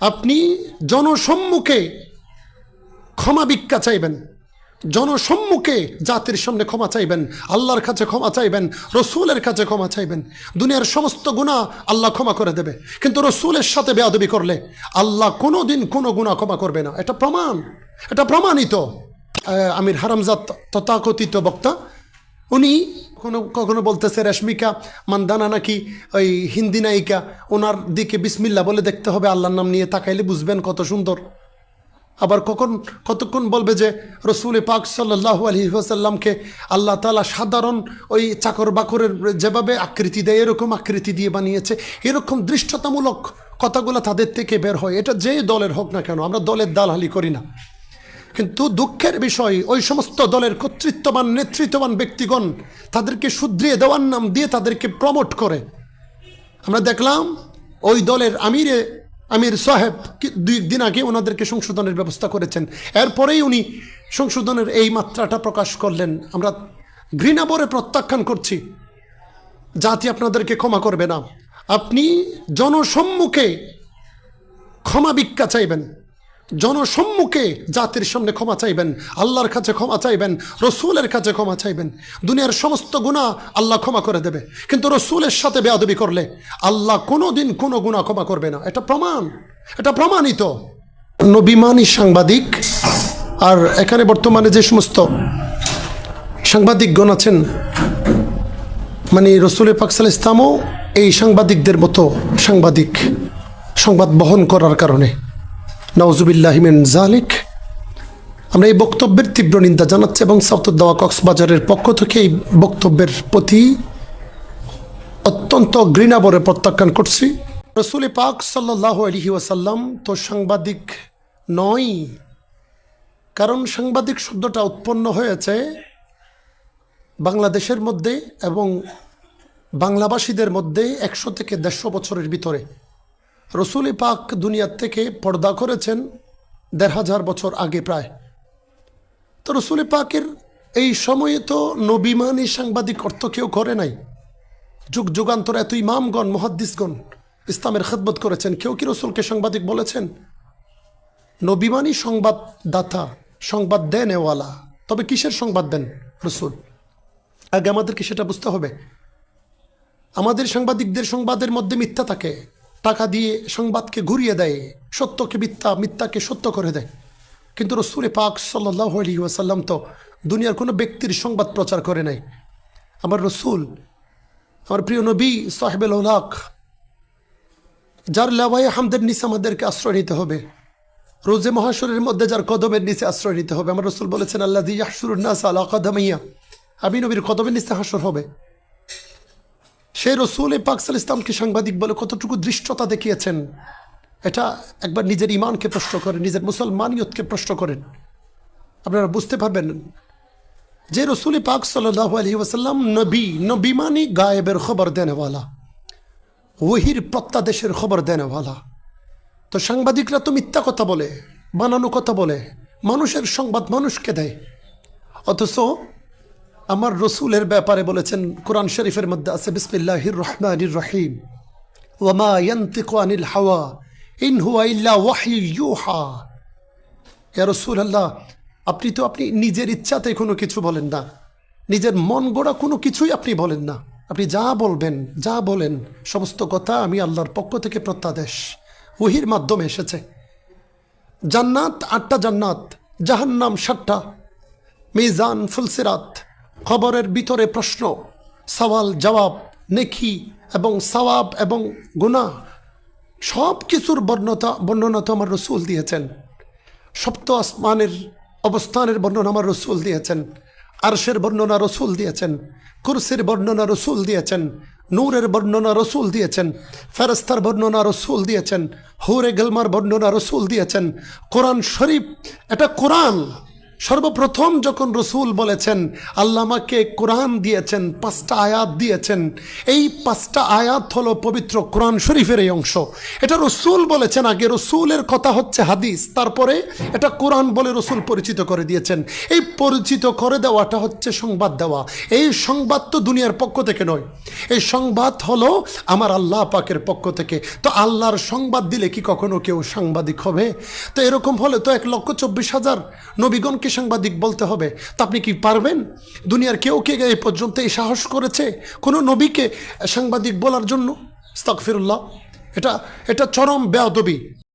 আপনি জনসম্মুখে ক্ষমা ভিক্ষা চাইবেন। জনসম্মুখে জাতির সামনে ক্ষমা চাইবেন, আল্লাহর কাছে ক্ষমা চাইবেন, রসুলের কাছে ক্ষমা চাইবেন। দুনিয়ার সমস্ত গুণা আল্লাহ ক্ষমা করে দেবে। কিন্তু রসুলের সাথে বেয়াদবি করলে আল্লাহ কোনো দিন কোনো গুণা ক্ষমা করবে না। এটা প্রমাণ। এটা প্রমাণিত। আমির হারামজাত তথাকথিত বক্তা উনি কখনো কখনো বলতেছে রেশমিকা মান্দানা নাকি ওই হিন্দি নায়িকা, ওনার দিকে বিসমিল্লা বলে দেখতে হবে, আল্লাহর নাম নিয়ে তাকাইলে বুঝবেন কত সুন্দর। আবার কখন, কতক্ষণ বলবে যে রসুল পাক সাল্লাহু আলহি ওয়াসাল্লামকে আল্লাহ তালা সাধারণ ওই চাকর বাকরের যেভাবে আকৃতি দেয়, এরকম আকৃতি দিয়ে বানিয়েছে। এরকম দৃষ্টতামূলক কথাগুলো তাদের থেকে বের হয়। এটা যে দলের হোক না কেন, আমরা দলের দালালি করি না। কিন্তু দুঃখের বিষয়, ওই সমস্ত দলের কর্তৃত্ববান, নেতৃত্ববান ব্যক্তিগণ তাদেরকে শুধরিয়ে দেওয়ার নাম দিয়ে তাদেরকে প্রমোট করে। আমরা দেখলাম, ওই দলের আমিরে, আমির সাহেব দুই দিন আগে ওনাদেরকে সংশোধনের ব্যবস্থা করেছেন। এরপরেই উনি সংশোধনের এই মাত্রাটা প্রকাশ করলেন। আমরা ঘৃণাবরে প্রত্যাখ্যান করছি। জাতি আপনাদেরকে ক্ষমা করবে না। আপনি জনসম্মুখে ক্ষমা ভিক্ষা চাইবেন। জনসম্মুখে জাতির সামনে ক্ষমা চাইবেন, আল্লাহর কাছে ক্ষমা চাইবেন, রসুলের কাছে ক্ষমা চাইবেন। দুনিয়ার সমস্ত গুণা আল্লাহ ক্ষমা করে দেবে। কিন্তু রসুলের সাথে বেয়াদবি করলে আল্লাহ কোনো দিন কোনো গুণা ক্ষমা করবে না। এটা প্রমাণ, এটা প্রমাণিত। নবিমানী সাংবাদিক, আর এখানে বর্তমানে যে সমস্ত সাংবাদিকগণ আছেন মানে রসুল পাকসাল ইসলামও এই সাংবাদিকদের মতো সাংবাদিক সংবাদ বহন করার কারণে। নওজুবিল্লাহিমেন জালিক আমরা এই বক্তব্যের তীব্র নিন্দা জানাচ্ছি এবং সাউথুদ্দাওয়া কক্সবাজারের পক্ষ থেকে এই বক্তব্যের প্রতি অত্যন্ত ঘৃণাবরে প্রত্যাখ্যান করছি। রসুল পাক সাল্লাহ আলহি ওয়াসাল্লাম তো সাংবাদিক নয়, কারণ সাংবাদিক শব্দটা উৎপন্ন হয়েছে বাংলাদেশের মধ্যে এবং বাংলাভাষীদের মধ্যে একশো থেকে দেড়শো বছরের ভিতরে। রসুল পাক দুনিয়ার থেকে পর্দা করেছেন দেড় হাজার বছর আগে প্রায়। তো রসুল পাকের এই সময়ে তো নবিমানী সাংবাদিক অর্থ কেউ করে নাই। যুগ যুগান্তর এত ইমামগণ, মহাদ্দিসগণ ইসলামের খেদমত করেছেন, কেউ কি রসুলকে সাংবাদিক বলেছেন? নবিমানী সংবাদদাতা, সংবাদ দেন এওয়ালা তবে কিসের সংবাদ দেন রসুল? আগে আমাদেরকে সেটা বুঝতে হবে। আমাদের সাংবাদিকদের সংবাদের মধ্যে মিথ্যা থাকে। টাকা দিয়ে সংবাদকে ঘুরিয়ে দেয়, সত্যকে মিথ্যা, মিথ্যাকে সত্য করে দেয়। কিন্তু রসুল পাক সাল্লাহ আলী ওয়াসাল্লাম তো দুনিয়ার কোনো ব্যক্তির সংবাদ প্রচার করে নাই। আমার রসুল, আমার প্রিয় নবী সাহেবুল হলাক যার লাভাই হামদের নিচে আমাদেরকে আশ্রয় নিতে হবে, রোজে মহাসরের মধ্যে যার কদমের নিচে আশ্রয় নিতে হবে। আমার রসুল বলেছেন আল্লাহ দিয়াসুরুন্নাস আল্লাহ আমি নবীর কদমের নিচে হাসর হবে। সেই রসুল পাকসাল ইসলামকে সাংবাদিক বলে কতটুকু দৃষ্টতা দেখিয়েছেন, এটা একবার নিজের ইমানকে প্রশ্ন করেন, নিজের মুসলমানিয়তকে প্রশ্ন করেন। আপনারা বুঝতে পারবেন, যে রসুল পাক সাল্লাহ আলহি ওসাল্লাম নবী নবী মানি গায়েবের খবর দেনওয়ালা, ওহির প্রত্যাদেশের খবর দেনওয়ালা। তো সাংবাদিকরা তো মিথ্যা কথা বলে, বানানো কথা বলে, মানুষের সংবাদ মানুষকে দেয়। অথচ আমার রসুলের ব্যাপারে বলেছেন, কোরআন শরীফের মধ্যে আছে, বিসমিল্লাহির রহমানির রহিম। ওয়ামা আনিল হাওয়া, ইন হুয়া ইল্লা রসুল আল্লাহ আপনি তো আপনি নিজের ইচ্ছাতে কোনো কিছু বলেন না। নিজের মন গড়া কোনো কিছুই আপনি বলেন না। আপনি যা বলবেন, যা বলেন, সমস্ত কথা আমি আল্লাহর পক্ষ থেকে প্রত্যাদেশ। ওহির মাধ্যমে এসেছে। জান্নাত আটটা জান্নাত, জাহান্নাম সাতটা। মিজান, ফুলসিরাত। খবরের ভিতরে প্রশ্ন, সওয়াল, জবাব, নেকি এবং সওয়াব এবং গুণা সব কিছুর বর্ণতা, বর্ণনা তো আমার রসুল দিয়েছেন। সপ্ত আসমানের অবস্থানের বর্ণনা আমার রসুল দিয়েছেন। আরশের বর্ণনা রসুল দিয়েছেন। কুরসির বর্ণনা রসুল দিয়েছেন। নূরের বর্ণনা রসুল দিয়েছেন। ফেরস্তার বর্ণনা রসুল দিয়েছেন। হুরে গেলমার বর্ণনা রসুল দিয়েছেন। কোরআন শরীফ, এটা কোরআন। সর্বপ্রথম যখন রসুল বলেছেন আল্লাহ আমাকে কোরআন দিয়েছেন, পাঁচটা আয়াত দিয়েছেন, এই পাঁচটা আয়াত হলো পবিত্র কোরআন শরীফের এই অংশ। এটা রসুল বলেছেন আগে, রসুলের কথা হচ্ছে হাদিস, তারপরে এটা কোরআন বলে রসুল পরিচিত করে দিয়েছেন। এই পরিচিত করে দেওয়াটা হচ্ছে সংবাদ দেওয়া। এই সংবাদ তো দুনিয়ার পক্ষ থেকে নয়। এই সংবাদ হলো আমার আল্লাহ পাকের পক্ষ থেকে। তো আল্লাহর সংবাদ দিলে কি কখনো কেউ সাংবাদিক হবে? তো এরকম হলে তো এক লক্ষ চব্বিশ হাজার নবীগণকে সাংবাদিক বলতে হবে, তা আপনি কি পারবেন? দুনিয়ার কেউ কে এই পর্যন্ত এই সাহস করেছে? কোনো নবীকে সাংবাদিক বলার জন্য? স্তাকফিরুল্লাহ এটা এটা চরম বেয়াদবি।